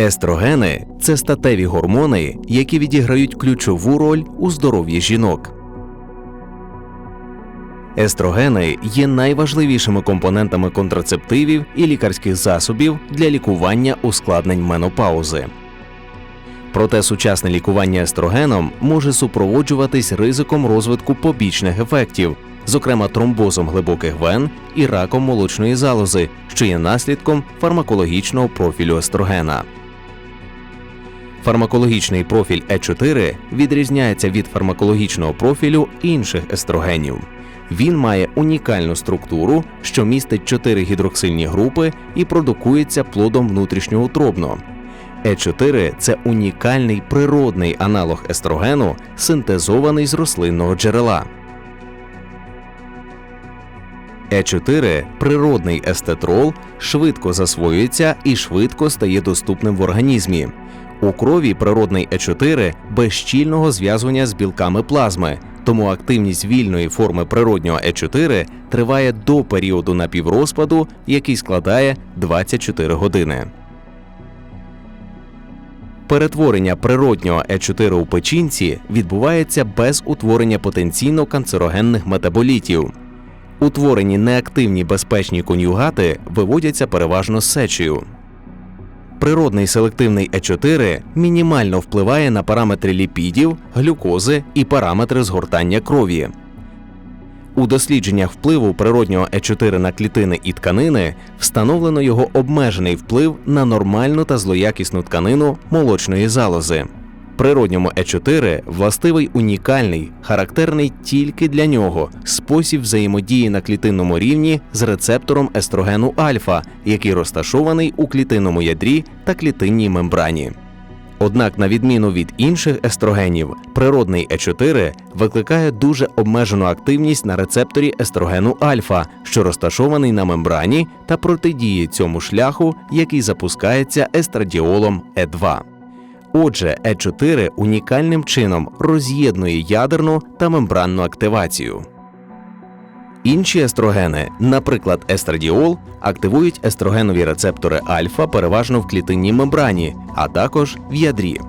Естрогени це статеві гормони, які відіграють ключову роль у здоров'ї жінок. Естрогени є найважливішими компонентами контрацептивів і лікарських засобів для лікування ускладнень менопаузи. Проте сучасне лікування естрогеном може супроводжуватись ризиком розвитку побічних ефектів, зокрема тромбозом глибоких вен і раком молочної залози, що є наслідком фармакологічного профілю естрогена. Фармакологічний профіль Е4 відрізняється від фармакологічного профілю інших естрогенів. Він має унікальну структуру, що містить 4 гідроксильні групи і продукується плодом внутрішньоутробно. Е4 це унікальний природний аналог естрогену, синтезований з рослинного джерела. Е4 природний естетрол швидко засвоюється і швидко стає доступним в організмі. У крові природний Е4 без щільного зв'язування з білками плазми, тому активність вільної форми природнього Е4 триває до періоду напіврозпаду, який складає 24 години. Перетворення природнього Е4 у печінці відбувається без утворення потенційно канцерогенних метаболітів. Утворені неактивні безпечні конюгати виводяться переважно з сечею. Природний селективний Е4 мінімально впливає на параметри ліпідів, глюкози і параметри згортання крові. У дослідженнях впливу природнього Е4 на клітини і тканини встановлено його обмежений вплив на нормальну та злоякісну тканину молочної залози. Природньому Е4 властивий унікальний, характерний тільки для нього спосіб взаємодії на клітинному рівні з рецептором естрогену альфа, який розташований у клітинному ядрі та клітинній мембрані. Однак, на відміну від інших естрогенів, природний Е4 викликає дуже обмежену активність на рецепторі естрогену альфа, що розташований на мембрані та протидіє цьому шляху, який запускається естрадіолом Е2. Отже, Е4 унікальним чином роз'єднує ядерну та мембранну активацію. Інші естрогени, наприклад, естрадіол, активують естрогенові рецептори альфа переважно в клітинній мембрані, а також в ядрі.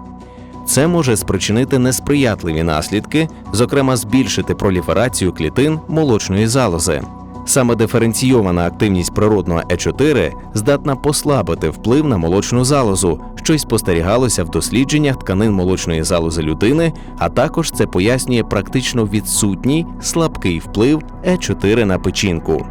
Це може спричинити несприятливі наслідки, зокрема збільшити проліферацію клітин молочної залози. Саме диференційована активність природного Е4 здатна послабити вплив на молочну залозу, що й спостерігалося в дослідженнях тканин молочної залози людини, а також це пояснює практично відсутній слабкий вплив Е4 на печінку.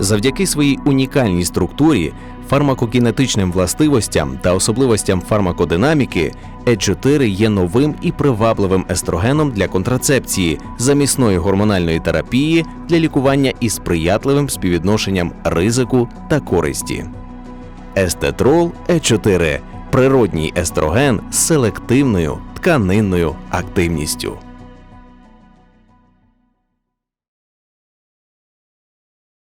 Завдяки своїй унікальній структурі, фармакокінетичним властивостям та особливостям фармакодинаміки, Е4 є новим і привабливим естрогеном для контрацепції, замісної гормональної терапії для лікування із сприятливим співвідношенням ризику та користі. Естетрол Е4 природній естроген з селективною тканинною активністю.